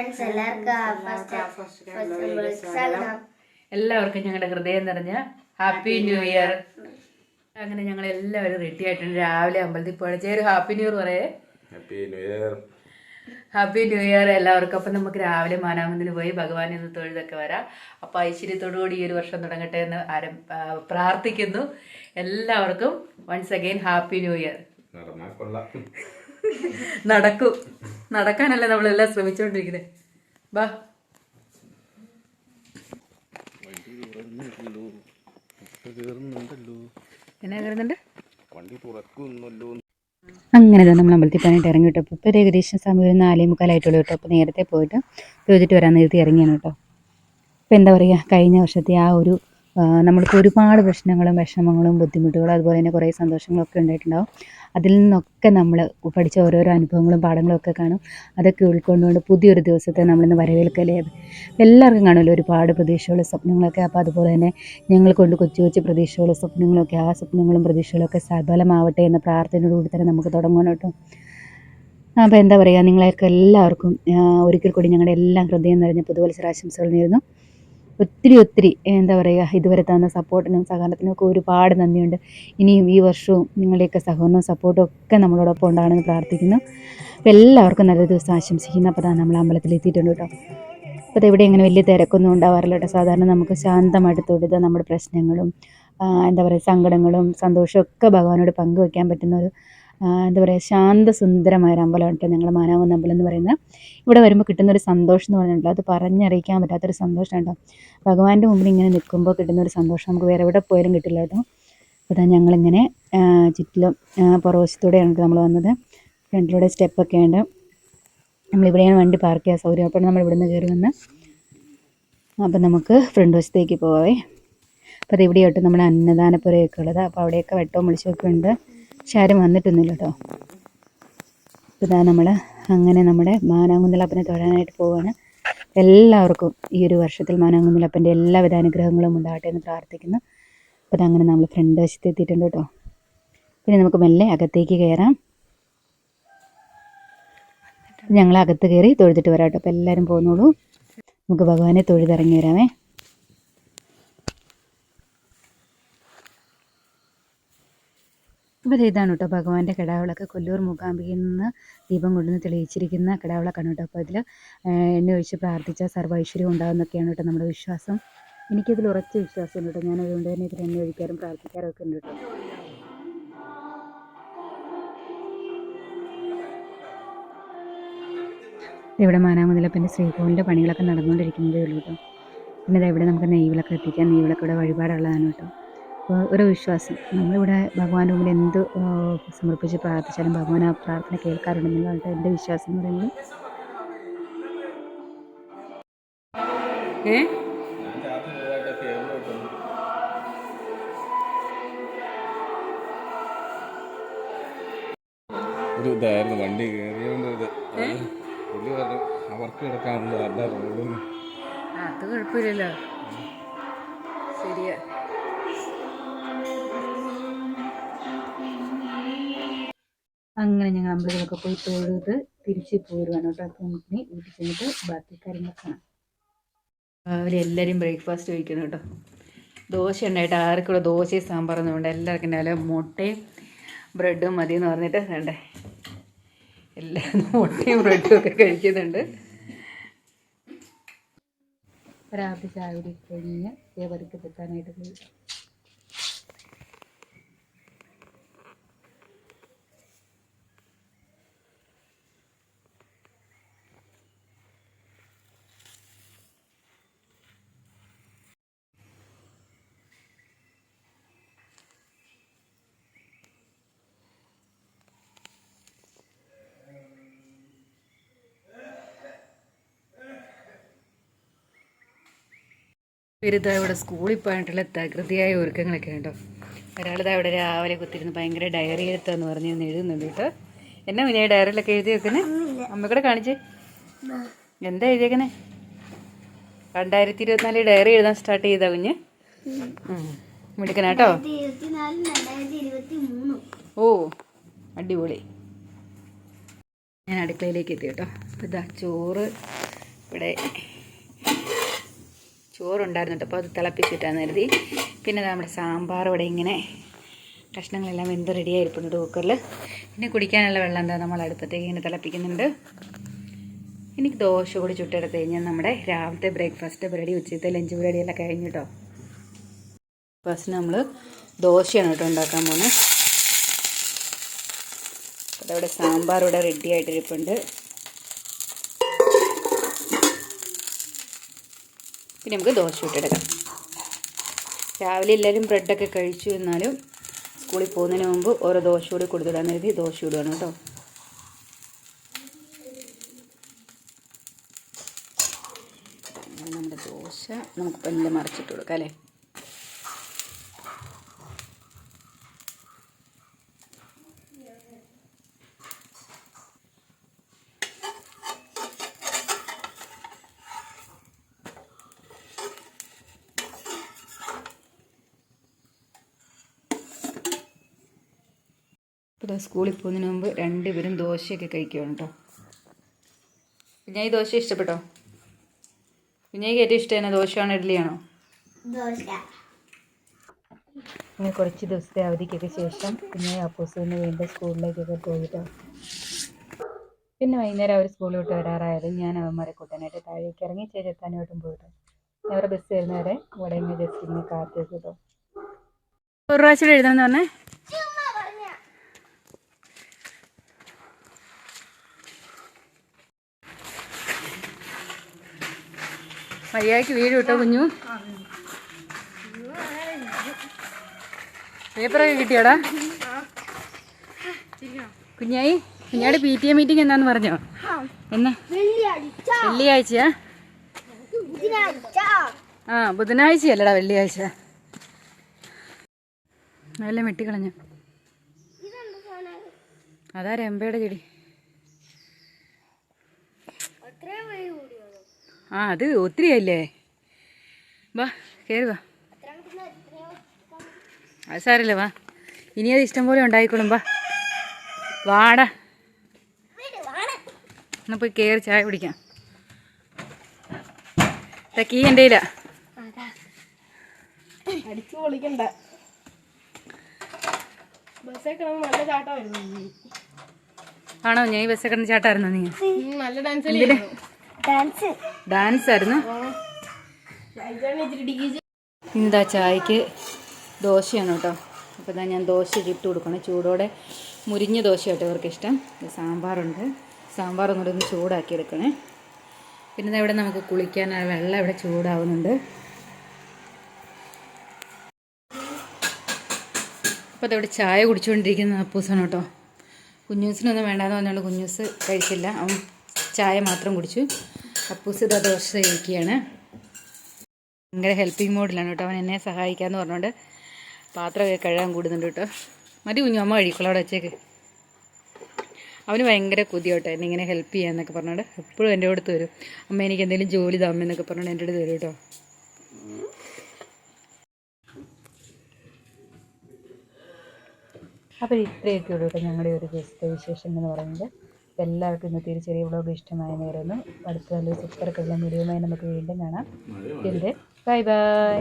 Friends എല്ലാവർക്കും. എല്ലാവർക്കും ഞങ്ങളുടെ ഹൃദയം നിറഞ്ഞ ഹാപ്പി ന്യൂ ഇയർ അങ്ങനെ ഞങ്ങൾ എല്ലാവരും റെഡി ആയിട്ടുണ്ട്. രാവിലെ അമ്പലത്തിൽ പോയി ചേരും ഹാപ്പി ന്യൂ ഇയർ പറയേ. Happy new year happy new year എല്ലാവർക്കും. അപ്പം നമുക്ക് രാവിലെ മാനാമന്ദിന് പോയി ഭഗവാനിൽ നിന്ന് തൊഴുതൊക്കെ വരാം. അപ്പം ഐശ്വര്യത്തോടുകൂടി ഈ ഒരു വർഷം തുടങ്ങട്ടെ എന്ന് ആരം പ്രാർത്ഥിക്കുന്നു. എല്ലാവർക്കും once again happy new year നടക്കും. നടക്കാനല്ല നമ്മളെല്ലാം ശ്രമിച്ചുകൊണ്ടിരിക്കുന്നത് ബാ. എന്നാ വണ്ടി തുറക്കുന്നല്ലോ അങ്ങനെ തന്നെ നമ്മൾ അമ്പലത്തിൽ പോയിട്ട് ഇറങ്ങി കേട്ടോ ഇപ്പോൾ ഏകദേശം സമയം ഒരു നാലേ മുക്കാലായിട്ടുള്ളൂ കേട്ടോ. അപ്പോൾ നേരത്തെ പോയിട്ട് ചോദിച്ചിട്ട് വരാൻ നേരത്തെ ഇറങ്ങിയാണ് കേട്ടോ. അപ്പോൾ എന്താ പറയുക കഴിഞ്ഞ വർഷത്തെ ആ ഒരു നമ്മൾക്ക് ഒരുപാട് പ്രശ്നങ്ങളും വിഷമങ്ങളും ബുദ്ധിമുട്ടുകളും അതുപോലെ തന്നെ കുറേ സന്തോഷങ്ങളൊക്കെ ഉണ്ടായിട്ടുണ്ടാവും. അതിൽ നിന്നൊക്കെ നമ്മൾ പഠിച്ച ഓരോരോ അനുഭവങ്ങളും പാഠങ്ങളും ഒക്കെ കാണും. അതൊക്കെ ഉൾക്കൊണ്ടുകൊണ്ട് പുതിയൊരു ദിവസത്തെ നമ്മളിന്ന് വരവേൽക്കലേ. എല്ലാവർക്കും കാണുമല്ലോ ഒരുപാട് പ്രതീക്ഷകളും സ്വപ്നങ്ങളൊക്കെ. അപ്പോൾ അതുപോലെ തന്നെ ഞങ്ങൾ കൊണ്ട് കൊച്ചു കൊച്ചു പ്രതീക്ഷകളും സ്വപ്നങ്ങളൊക്കെ ആ സ്വപ്നങ്ങളും പ്രതീക്ഷകളൊക്കെ സഫലമാവട്ടെ എന്ന പ്രാർത്ഥനയോടുകൂടി തന്നെ നമുക്ക് തുടങ്ങണം കേട്ടോ. അപ്പോൾ എന്താ പറയുക നിങ്ങളെയൊക്കെ എല്ലാവർക്കും ഒരിക്കൽ കൂടി ഞങ്ങളുടെ എല്ലാം ഹൃദയം നിറഞ്ഞ പുതുവത്സരാശംസകൾ നേരുന്നു. ഒത്തിരി ഒത്തിരി എന്താ പറയുക ഇതുവരെ തന്ന സപ്പോർട്ടിനും സഹകരണത്തിനും ഒക്കെ ഒരുപാട് നന്ദിയുണ്ട്. ഇനിയും ഈ വർഷവും നിങ്ങളുടെയൊക്കെ സഹകരണവും സപ്പോർട്ടും ഒക്കെ നമ്മളോടൊപ്പം ഉണ്ടാകണമെന്ന് പ്രാർത്ഥിക്കുന്നു. അപ്പോൾ എല്ലാവർക്കും നല്ല ദിവസം ആശംസിക്കുന്നു. അപ്പോൾ നമ്മൾ അമ്പലത്തിൽ എത്തിയിട്ടുണ്ട് കേട്ടോ. അപ്പോൾ ഇവിടെ ഇങ്ങനെ വലിയ തിരക്കൊന്നും ഉണ്ടാവാറില്ല കേട്ടോ. സാധാരണ നമുക്ക് ശാന്തമായിട്ട് തൊഴുത നമ്മുടെ പ്രശ്നങ്ങളും എന്താ പറയുക സങ്കടങ്ങളും സന്തോഷവും ഒക്കെ ഭഗവാനോട് പങ്കുവെക്കാൻ പറ്റുന്ന ഒരു എന്താ പറയുക ശാന്തസുന്ദരമായ ഒരു അമ്പലമാണ് കേട്ടോ ഞങ്ങൾ മാനാകുന്ന അമ്പലം എന്ന് പറയുന്നത് ഇവിടെ വരുമ്പോൾ കിട്ടുന്ന ഒരു സന്തോഷം എന്ന് പറഞ്ഞിട്ടുണ്ടല്ലോ അത് പറഞ്ഞറിയിക്കാൻ പറ്റാത്തൊരു സന്തോഷം കേട്ടോ. ഭഗവാന്റെ മുമ്പിൽ ഇങ്ങനെ നിൽക്കുമ്പോൾ കിട്ടുന്ന ഒരു സന്തോഷം. നമുക്ക് വേറെ എവിടെ പോയാലും കിട്ടില്ല കേട്ടോ. അപ്പോൾ ഞങ്ങളിങ്ങനെ ചുറ്റിലും പുറവശത്തൂടെയാണ് നമ്മൾ വന്നത്. ഫ്രണ്ടിലൂടെ സ്റ്റെപ്പൊക്കെ ഉണ്ട്. നമ്മളിവിടെയാണ് വണ്ടി പാർക്ക് ചെയ്യാൻ സൗകര്യം അപ്പോൾ നമ്മൾ ഇവിടുന്ന് കയറി വന്ന് അപ്പം നമുക്ക് ഫ്രണ്ട് വശത്തേക്ക് പോവേ. അപ്പോൾ അത് ഇവിടെയായിട്ട് നമ്മുടെ അന്നദാനപ്പുരയൊക്കെ ഉള്ളത്. അപ്പോൾ അവിടെയൊക്കെ വെട്ടവും വിളിച്ചൊക്കെ ഉണ്ട്. ആരും വന്നിട്ടൊന്നുമില്ല കേട്ടോ. അപ്പോൾ ഇതാ നമ്മൾ അങ്ങനെ നമ്മുടെ മാനാങ്കുന്നിലപ്പനെ തൊഴാനായിട്ട് പോവുകയാണ് എല്ലാവർക്കും ഈ ഒരു വർഷത്തിൽ മാനാങ്കുന്നിലപ്പന്റെ എല്ലാവിധ അനുഗ്രഹങ്ങളും ഉണ്ടാകട്ടെ എന്ന് പ്രാർത്ഥിക്കുന്നു. അപ്പോൾ അതങ്ങനെ നമ്മൾ ഫ്രണ്ട് വശത്ത് എത്തിയിട്ടുണ്ട് കേട്ടോ. പിന്നെ നമുക്ക് മെല്ലെ അകത്തേക്ക് കയറാം. ഞങ്ങൾ അകത്ത് കയറി തൊഴുതിട്ട് വരാം കേട്ടോ. അപ്പോൾ എല്ലാവരും പോന്നോളൂ. നമുക്ക് ഭഗവാനെ തൊഴുതിറങ്ങി വരാമേ. അപ്പോൾ ഇതാണ് കേട്ടോ ഭഗവാന്റെ കിടാവിളക്ക്. കൊല്ലൂർ മൂകാംബികയിൽ നിന്ന് ദീപം കൊണ്ടുവന്ന് തെളിയിച്ചിരിക്കുന്ന കിടാവിളക്കാണ് കേട്ടോ അപ്പോൾ അതിൽ എണ്ണ ഒഴിച്ച് പ്രാർത്ഥിച്ച സർവ ഐശ്വര്യം കേട്ടോ നമ്മുടെ വിശ്വാസം. എനിക്കതിൽ ഉറച്ച വിശ്വാസമുണ്ട് കേട്ടോ. ഞാൻ അതുകൊണ്ട് തന്നെ ഇതിൽ എണ്ണ ഒഴിക്കാറും പ്രാർത്ഥിക്കാറും ഒക്കെ ഉണ്ട് കേട്ടോ. ഇവിടെ മാനാമുതലപ്പന്റെ ശ്രീകോവിലിന്റെ പണികളൊക്കെ നടന്നുകൊണ്ടിരിക്കുന്നതേ ഉള്ളൂ കേട്ടോ. പിന്നെ ഇവിടെ നമുക്ക് നെയ്വിളൊക്കെ എത്തിക്കാം. നെയ്വിളൊക്കെ ഇവിടെ വഴിപാടുള്ളതാണ് കേട്ടോ. ഒരു വിശ്വാസം. നമ്മളിവിടെ ഭഗവാന്റെ മുമ്പിൽ എന്ത് സമർപ്പിച്ച് പ്രാർത്ഥിച്ചാലും ഭഗവാൻ ആ പ്രാർത്ഥന കേൾക്കാറുണ്ടെന്നുള്ളതാണ് എന്റെ വിശ്വാസം എന്ന് പറയുന്നത്? ഏ? ഒരു ഇതായിരുന്നു വണ്ടി കയറിയോണ്ട് പുള്ളി പറഞ്ഞു അവർക്ക് കിടക്കാനുള്ള നല്ല റോഡും. അത് കുഴപ്പമില്ലല്ലോ. ശരിയാ. അങ്ങനെ ഞങ്ങൾ അമ്പലത്തിലൊക്കെ പോയി തൊഴുത് തിരിച്ച് പോരുവാണ് കേട്ടോ. അപ്പോൾ നമുക്ക് വീട്ടിൽ ചെന്നിട്ട് ബാക്കി കാര്യങ്ങളൊക്കെ കാണാം. രാവിലെ എല്ലാവരും ബ്രേക്ക്ഫാസ്റ്റ് കഴിക്കണം കേട്ടോ. ദോശ ഉണ്ടായിട്ട് ആർക്കുള്ള ദോശയും സാമ്പാറൊന്നും വേണ്ട. എല്ലാവർക്കും രാവിലെ മുട്ടയും ബ്രെഡും മതി എന്ന് പറഞ്ഞിട്ട് വേണ്ടേ? എല്ലാവരും മുട്ടയും ബ്രെഡും ഒക്കെ കഴിക്കുന്നുണ്ട്. രാവിലെ ചായ കുടി കഴിഞ്ഞ് ദേവതയ്ക്ക് എത്താനായിട്ട് പോയി. ഇവരിതാ ഇവിടെ സ്കൂളിൽ പോയിട്ടുള്ള തകൃതിയായ ഒരുക്കങ്ങളൊക്കെ ഉണ്ടോ ഒരാളിതാ ഇവിടെ രാവിലെ കുത്തിരുന്ന് ഭയങ്കര ഡയറി എഴുത്തെന്ന് പറഞ്ഞ് എഴുതുന്നുണ്ട് കേട്ടോ. എന്നാ പിന്നെ ഡയറിയിലൊക്കെ എഴുതി വെക്കുന്നേ? അമ്മക്കൂടെ കാണിച്ചേ. എന്താ എഴുതിയേക്കണേ രണ്ടായിരത്തി ഇരുപത്തിനാല് ഡയറി എഴുതാൻ സ്റ്റാർട്ട് ചെയ്താ കുഞ്ഞ്. മിടുക്കനാട്ടോ. ഓ അടിപൊളി. ഞാൻ അടുക്കളയിലേക്ക് എത്തി കേട്ടോ. ഇതാ ചോറ് ഇവിടെ ചോറുണ്ടായിരുന്നു അപ്പോൾ അത് തിളപ്പിച്ചിട്ടാന്ന് കരുതി. പിന്നെ നമ്മുടെ സാമ്പാർ ഇവിടെ ഇങ്ങനെ കഷ്ണങ്ങളെല്ലാം വെന്ത് റെഡി ആയിരിക്കുന്നുണ്ട് കുക്കറിൽ പിന്നെ കുടിക്കാനുള്ള വെള്ളം എന്താ നമ്മൾ അടുപ്പത്തേക്ക് ഇങ്ങനെ തിളപ്പിക്കുന്നുണ്ട്. എനിക്ക് ദോശ കൂടി ചുട്ടെടുത്ത് കഴിഞ്ഞാൽ നമ്മുടെ രാവിലത്തെ ബ്രേക്ക്ഫാസ്റ്റ് പരിപാടി ഉച്ചത്തെ ലഞ്ച് പരിപാടിയെല്ലാം കഴിഞ്ഞു കേട്ടോ ഫസ്റ്റ് നമ്മൾ ദോശയാണ് കേട്ടോ ഉണ്ടാക്കാൻ പോകുന്നത് അതവിടെ സാമ്പാർ ഇവിടെ റെഡി ആയിട്ടിരിപ്പുണ്ട്. പിന്നെ നമുക്ക് ദോശ ഇട്ടെടുക്കാം രാവിലെ എല്ലാവരും ബ്രെഡൊക്കെ കഴിച്ചു എന്നാലും സ്കൂളിൽ പോകുന്നതിന് മുമ്പ് ഓരോ ദോശ കൂടി കൊടുത്തിടാൻ കരുതി ദോശ ഇടുകയാണ് കേട്ടോ. നമ്മുടെ ദോശ നമുക്ക് പല്ല് മറിച്ചിട്ട് കൊടുക്കാം അല്ലേ? ഇപ്പോൾ സ്കൂളിൽ പോകുന്നതിന് മുമ്പ് രണ്ടുപേരും ദോശയൊക്കെ കഴിക്കുകയാണ് കേട്ടോ ഈ ദോശ ഇഷ്ടപ്പെട്ടോ? കുഞ്ഞായിക്ക് ഏറ്റവും ഇഷ്ടമാണ് ദോശയാണോ ഇഡ്ഡലിയാണോ? ദോശ. ഇങ്ങനെ കുറച്ച് ദിവസത്തെ അവധിക്കൊക്കെ ശേഷം പിന്നെ അപ്പോസിന് വീണ്ടും സ്കൂളിലേക്കൊക്കെ പോയിട്ടോ. പിന്നെ വൈകുന്നേരം അവർ സ്കൂളിൽ വിട്ട് വരാറായത് ഞാൻ അവന്മാരെ കൂട്ടാനായിട്ട് താഴേക്ക് ഇറങ്ങി ചേച്ചെത്താനായിട്ടും പോയിട്ടോ. അവരുടെ ബസ് വരുന്നവരെ ഇവിടെ ഇങ്ങനെ ജസ്റ്റ് ഇങ്ങനെ കാത്തു വെച്ചിട്ടോ കേട്ടോ ഒരു പ്രാവശ്യം എഴുതാമെന്ന് പറഞ്ഞേ? മര്യാദയ്ക്ക് വീട് വിട്ടോ കുഞ്ഞു? പേപ്പറൊക്കെ കിട്ടിയോടാ? കുഞ്ഞായി കുഞ്ഞാട് പി ടി എ മീറ്റിംഗ് എന്നാന്ന് പറഞ്ഞോ? എന്നാ? വെള്ളിയാഴ്ച വെള്ളിയാഴ്ചയാ? ബുധനാഴ്ച ആ ബുധനാഴ്ചയല്ലടാ വെള്ളിയാഴ്ച. നല്ല വെട്ടിക്കളഞ്ഞു അതാ രമ്പയുടെ ചെടി? ആ അത് ഒത്തിരി അല്ലേ വാ കയറി വാ. അത് സാരല്ലേ വാ. ഇനി അത് ഇഷ്ടം പോലെ ഉണ്ടായിക്കോളും വാ. വാടാ. എന്നാ പോയി കയറി ചായ പിടിക്കാം കീ എന്റെ കയ്യിലാ. അടിച്ചു പൊളിക്കണ്ട. ബസ്സേ കിടന്ന് നല്ല ചാട്ടം വരുന്നു ആണോ? ഞാൻ ഈ കിടന്ന് ചാട്ടായിരുന്നോ നീ? നല്ല ഡാൻസ് ഡാൻസ് ഡാൻസ് ആയിരുന്നു. എന്താ ചായക്ക് ദോശയാണ് കേട്ടോ. അപ്പോൾ ഇതാ ഞാൻ ദോശ ചുട്ട് കൊടുക്കണം. ചൂടോടെ മുരിഞ്ഞ ദോശ കേട്ടോ ഇവർക്ക് ഇഷ്ടം. ഇത് സാമ്പാറുണ്ട്. സാമ്പാർ ഒന്നുകൂടെ ഒന്ന് ചൂടാക്കി എടുക്കണേ. പിന്നെ ഇവിടെ നമുക്ക് കുളിക്കാൻ വെള്ളം ഇവിടെ ചൂടാവുന്നുണ്ട്. അപ്പോൾ അതവിടെ ചായ കുടിച്ചുകൊണ്ടിരിക്കുന്ന അപ്പൂസാണ് കേട്ടോ. കുഞ്ഞൂസിനൊന്നും വേണ്ടാന്ന് പറഞ്ഞുകൊണ്ട് കുഞ്ഞൂസ് കഴിച്ചില്ല. അവൻ ചായ മാത്രം കുടിച്ചു. അപ്പൂസ് ഇതാ ദോശ ഇരിക്കുകയാണ് ഭയങ്കര ഹെൽപ്പിംഗ് മോഡിലാണ് കേട്ടോ. അവൻ എന്നെ സഹായിക്കാമെന്ന് പറഞ്ഞുകൊണ്ട് പാത്രമൊക്കെ കഴുകാൻ കൂടുന്നുണ്ട് കേട്ടോ. മതി കുഞ്ഞു അമ്മ കഴിക്കുള്ളൂ അവിടെ വെച്ചേക്ക്. അവന് ഭയങ്കര കൊതിയോട്ടെ എന്നെ ഇങ്ങനെ ഹെൽപ്പ് ചെയ്യാന്നൊക്കെ പറഞ്ഞുകൊണ്ട് എപ്പോഴും എന്റെ അടുത്ത് വരും. അമ്മ എനിക്ക് എന്തെങ്കിലും ജോലി താമെന്നൊക്കെ പറഞ്ഞുകൊണ്ട് എന്റെ അടുത്ത് വരും കേട്ടോ. അപ്പോൾ ഇത്രയൊക്കെ ഉള്ളൂ കേട്ടോ ഞങ്ങളുടെ ഒരു ദിവസത്തെ വിശേഷം എന്ന് പറയുന്നത്. അപ്പോൾ എല്ലാവർക്കും ഇന്നത്തെ ഒരു ചെറിയ വ്ളോഗ് ഇഷ്ടമായി നേരുന്നു അടുത്ത നല്ലൊരു സൂപ്പർ വീഡിയോയുമായി നമുക്ക് വീണ്ടും കാണാം. Bye bye.